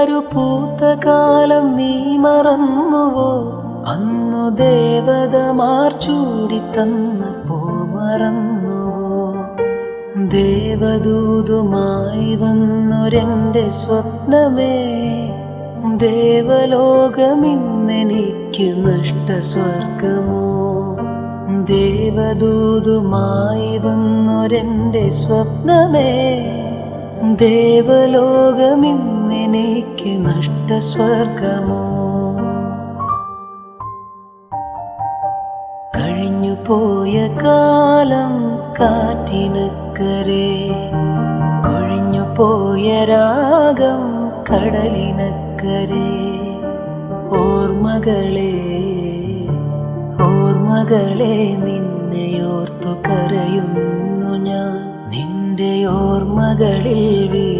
ദേവദാരു പൂത്ത കാലം നീ മറന്നുവോ? അന്നു ദേവതമാർ ചൂടി തന്നപ്പോ മറന്നുവോ? ദേവദൂതുമായി വന്നൊരെന്റെ സ്വപ്നമേ? ദേവലോകമിന്നെനിക്ക് നഷ്ടസ്വർഗമോ? ദേവദൂതുമായി വന്നൊരെന്റെ സ്വപ്നമേ? ദേവലോകമിന്നെനിക്ക് നഷ്ടസ്വർഗമോ? കഴിഞ്ഞു പോയ കാലം കാറ്റിനക്കരെ കൊഴിഞ്ഞു പോയ രാഗം കടലിനക്കരെ. ഓർമ്മകളെ ഓർമ്മകളെ നിന്നെയോർത്തു போர் மகளில் வீ